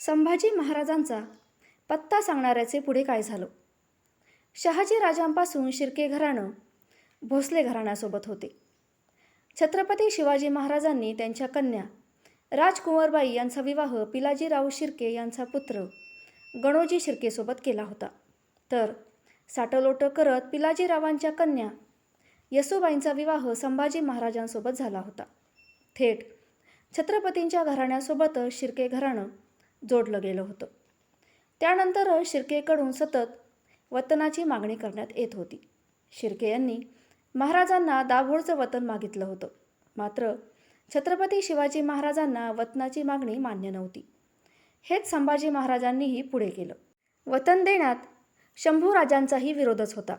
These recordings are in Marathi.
संभाजी महाराजांचा पत्ता सांगणाऱ्याचे पुढे काय झालं? शहाजी राजांपासून शिर्के घराणं भोसले घराण्यासोबत होते. छत्रपती शिवाजी महाराजांनी त्यांच्या कन्या राजकुंवरबाई यांचा विवाह पिलाजीराव शिर्के यांचा पुत्र गणोजी शिर्केसोबत केला होता. तर साटलोटं करत पिलाजीरावांच्या कन्या यसुबाईंचा विवाह संभाजी महाराजांसोबत झाला होता. थेट छत्रपतींच्या घराण्यासोबतच शिर्के घराणं जोडलं गेलं होतं. त्यानंतर शिर्केकडून सतत वतनाची मागणी करण्यात येत होती. शिर्के यांनी महाराजांना दाभोळचं वतन मागितलं होतं. मात्र छत्रपती शिवाजी महाराजांना वतनाची मागणी मान्य नव्हती. हेच संभाजी महाराजांनीही पुढे केलं. वतन देण्यात शंभूराजांचाही विरोधच होता.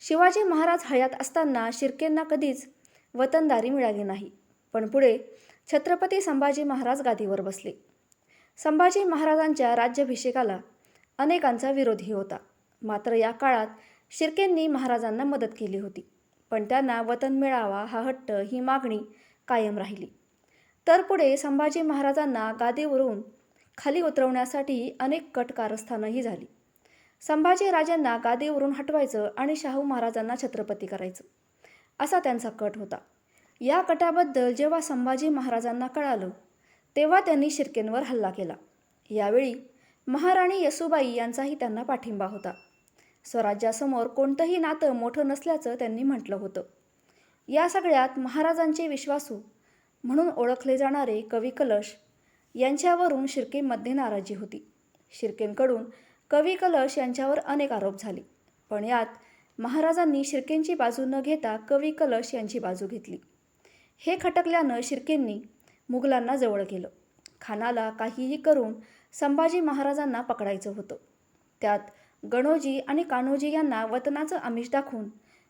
शिवाजी महाराज हयात असताना शिर्केंना कधीच वतनदारी मिळाली नाही. पण पुढे छत्रपती संभाजी महाराज गादीवर बसले. संभाजी महाराजांच्या राज्याभिषेकाला अनेकांचा विरोधही होता. मात्र या काळात शिर्केंनी महाराजांना मदत केली होती. पण त्यांना वतन मिळावा हा हट्ट ही मागणी कायम राहिली. तर पुढे संभाजी महाराजांना गादीवरून खाली उतरवण्यासाठी अनेक कट कारस्थानंही झाली. संभाजी राजांना गादीवरून हटवायचं आणि शाहू महाराजांना छत्रपती करायचं असा त्यांचा कट होता. या कटाबद्दल जेव्हा संभाजी महाराजांना कळालं तेव्हा त्यांनी शिर्केंवर हल्ला केला. यावेळी महाराणी येसूबाई यांचाही त्यांना पाठिंबा होता. स्वराज्यासमोर कोणतंही नातं मोठं नसल्याचं त्यांनी म्हटलं होतं. या सगळ्यात महाराजांचे विश्वासू म्हणून ओळखले जाणारे कवी कलश यांच्यावरून शिर्केमध्ये नाराजी होती. शिर्केंकडून कवी कलश यांच्यावर अनेक आरोप झाले. पण यात महाराजांनी शिर्केंची बाजू न घेता कवी कलश यांची बाजू घेतली. हे खटकल्यानं शिर्केंनी मुघलांना जवळ केलं खानाला काहीही करून संभाजी महाराजांना पकडायचं होतं. त्यात गणोजी आणि कान्होजी यांना वतनाचं आमिष दाखवून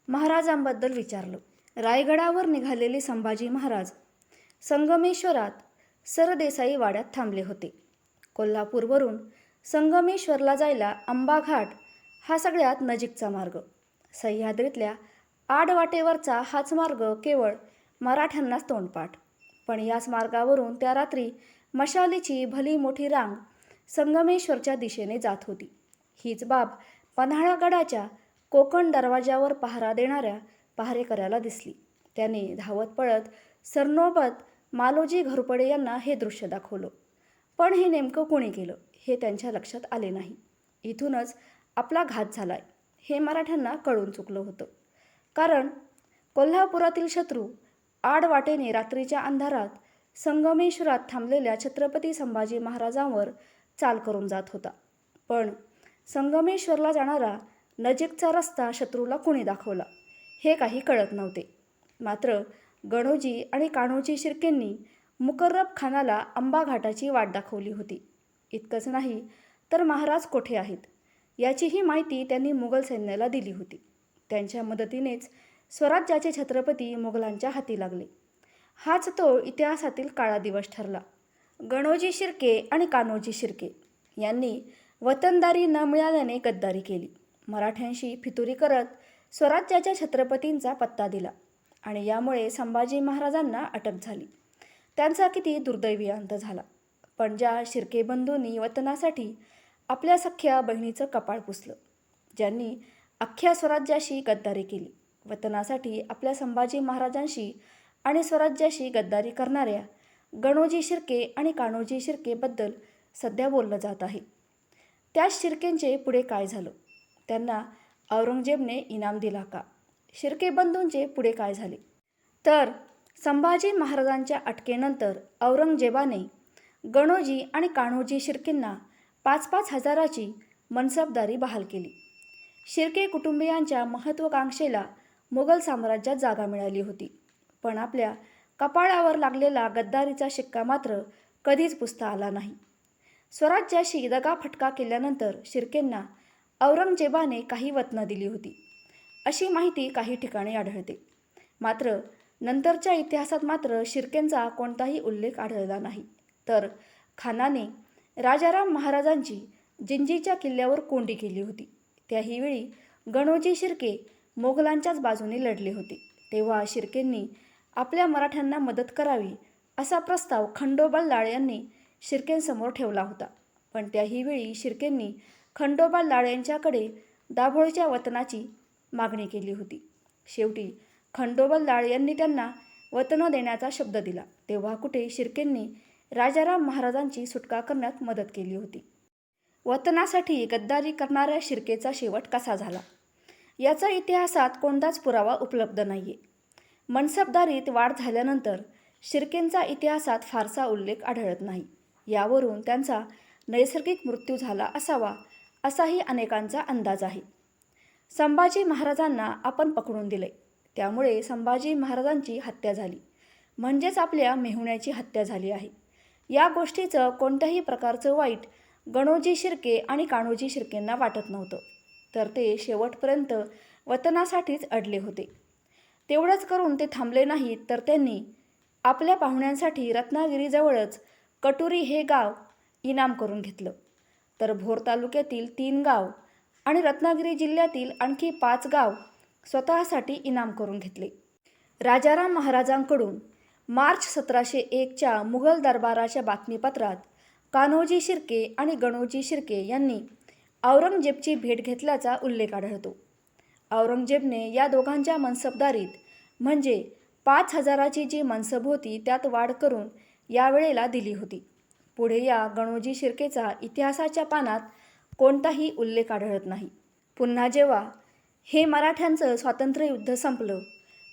महाराजांबद्दल विचारलं. रायगडावर निघालेले संभाजी महाराज संगमेश्वरात सरदेसाई वाड्यात थांबले होते. कोल्हापूरवरून संगमेश्वरला जायला आंबाघाट हा सगळ्यात नजीकचा मार्ग. सह्याद्रीतल्या आडवाटेवरचा हाच मार्ग केवळ मराठ्यांनाच तोंडपाठ. पण याच मार्गावरून त्या रात्री मशालीची भली मोठी रांग संगमेश्वरच्या दिशेने जात होती. हीच बाब पन्हाळागडाच्या कोकण दरवाजावर पहारा देणाऱ्या पहारेकऱ्याला दिसली. त्याने धावत पळत सरनोबत मालोजी घोरपडे यांना हे दृश्य दाखवलं. पण हे नेमकं कोणी केलं हे त्यांच्या लक्षात आले नाही. इथूनच आपला घात झालाय हे मराठ्यांना कळून चुकलं होतं. कारण कोल्हापुरातील शत्रू आडवाटेने रात्रीच्या अंधारात संगमेश्वरात थांबलेल्या छत्रपती संभाजी महाराजांवर चाल करून जात होता. पण संगमेश्वरला जाणारा नजीकचा रस्ता शत्रूला कुणी दाखवला हे काही कळत नव्हते. मात्र गणोजी आणि कान्होजी शिर्केंनी मुकर्रब खानाला आंबा घाटाची वाट दाखवली होती. इतकंच नाही तर महाराज कोठे आहेत याचीही माहिती त्यांनी मुघल सैन्याला दिली होती. त्यांच्या मदतीनेच स्वराज्याचे छत्रपती मुघलांच्या हाती लागले. हाच तो इतिहासातील काळा दिवस ठरला. गणोजी शिर्के आणि कान्होजी शिर्के यांनी वतनदारी न मिळाल्याने गद्दारी केली. मराठ्यांशी फितुरी करत स्वराज्याच्या छत्रपतींचा पत्ता दिला आणि यामुळे संभाजी महाराजांना अटक झाली. त्यांचा किती दुर्दैवी अंत झाला. पण ज्या शिर्के बंधूंनी वतनासाठी आपल्या सख्या बहिणीचं कपाळ पुसलं ज्यांनी अख्ख्या स्वराज्याशी गद्दारी केली. वतनासाठी आपल्या संभाजी महाराजांशी आणि स्वराज्याशी गद्दारी करणाऱ्या गणोजी शिर्के आणि कान्होजी शिर्केबद्दल सध्या बोललं जात आहे. त्या शिर्केंचे पुढे काय झालं? त्यांना औरंगजेबने इनाम दिला का? शिर्के बंधूंचे पुढे काय झाले? तर संभाजी महाराजांच्या अटकेनंतर औरंगजेबाने गणोजी आणि कान्होजी शिर्केंना पाच पाच हजाराची मनसबदारी बहाल केली. शिर्के कुटुंबियांच्या महत्त्वाकांक्षेला मुघल साम्राज्यात जागा मिळाली होती. पण आपल्या कपाळावर लागलेला गद्दारीचा शिक्का मात्र कधीच पुसता आला नाही. स्वराज्याशी दगाफटका केल्यानंतर शिर्केंना औरंगजेबाने काही वतनं दिली होती. अशी माहिती काही ठिकाणी आढळते. मात्र नंतरच्या इतिहासात मात्र शिर्केंचा कोणताही उल्लेख आढळला नाही. तर खानाने राजाराम महाराजांची जिंजीच्या किल्ल्यावर कोंडी केली होती. त्याही वेळी गणोजी शिर्के मोगलांच्याच बाजूने लढले होते. तेव्हा शिर्केंनी आपल्या मराठ्यांना मदत करावी असा प्रस्ताव खंडो लाळ यांनी शिर्केंसमोर ठेवला होता. पण त्याही वेळी शिर्केंनी खंडोबा लाळ यांच्याकडे दाभोळच्या वतनाची मागणी केली होती. शेवटी खंडोबा लाळ यांनी त्यांना वतनं देण्याचा शब्द दिला. तेव्हा कुठे शिर्केंनी राजाराम महाराजांची सुटका करण्यात मदत केली होती. वतनासाठी गद्दारी करणाऱ्या शिर्केचा शेवट कसा झाला? याचा इतिहासात कोणताच पुरावा उपलब्ध नाही आहे मनसबदारीत वाढ झाल्यानंतर शिर्केंचा इतिहासात फारसा उल्लेख आढळत नाही. यावरून त्यांचा नैसर्गिक मृत्यू झाला असावा असाही अनेकांचा अंदाज आहे. संभाजी महाराजांना आपण पकडून दिले. त्यामुळे संभाजी महाराजांची हत्या झाली. म्हणजेच आपल्या मेहुण्याची हत्या झाली आहे. या गोष्टीचं कोणत्याही प्रकारचं वाईट गणोजी शिर्के आणि कान्होजी शिर्केंना वाटत नव्हतं. तर ते शेवटपर्यंत वतनासाठीच अडले होते. तेवढंच करून ते थांबले नाहीत तर त्यांनी आपल्या पाहुण्यांसाठी रत्नागिरीजवळच कटुरी हे गाव इनाम करून घेतलं. तर भोर तालुक्यातील तीन गाव आणि रत्नागिरी जिल्ह्यातील आणखी पाच गाव स्वतःसाठी इनाम करून घेतले. राजाराम महाराजांकडून मार्च सतराशे एकच्या मुघल दरबाराच्या बातमीपत्रात कान्होजी शिर्के आणि गणोजी शिर्के यांनी औरंगजेबची भेट घेतल्याचा उल्लेख आढळतो. औरंगजेबने या दोघांच्या मनसबदारीत म्हणजे पाच हजाराची जी मनसब होती त्यात वाढ करून यावेळेला दिली होती. पुढे या गणोजी शिर्केचा इतिहासाच्या पानात कोणताही उल्लेख आढळत नाही. पुन्हा जेव्हा हे मराठ्यांचं स्वातंत्र्य युद्ध संपलं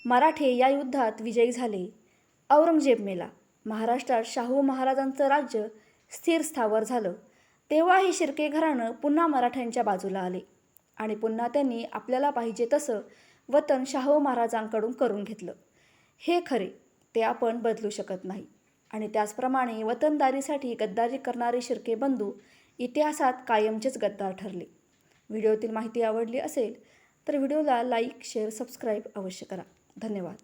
मराठे या युद्धात विजयी झाले औरंगजेब मेला महाराष्ट्रात शाहू महाराजांचं राज्य स्थिर स्थावर झालं. तेव्हा हे शिर्के घराणं पुन्हा मराठ्यांच्या बाजूला आले. आणि पुन्हा त्यांनी आपल्याला पाहिजे तसं वतन शाहू महाराजांकडून करून घेतलं. हे खरे ते आपण बदलू शकत नाही. आणि त्याचप्रमाणे वतनदारीसाठी गद्दारी करणारे शिर्के बंधू इतिहासात कायमचेच गद्दार ठरले. व्हिडिओतील माहिती आवडली असेल तर व्हिडिओला लाईक शेअर सबस्क्राईब अवश्य करा. धन्यवाद.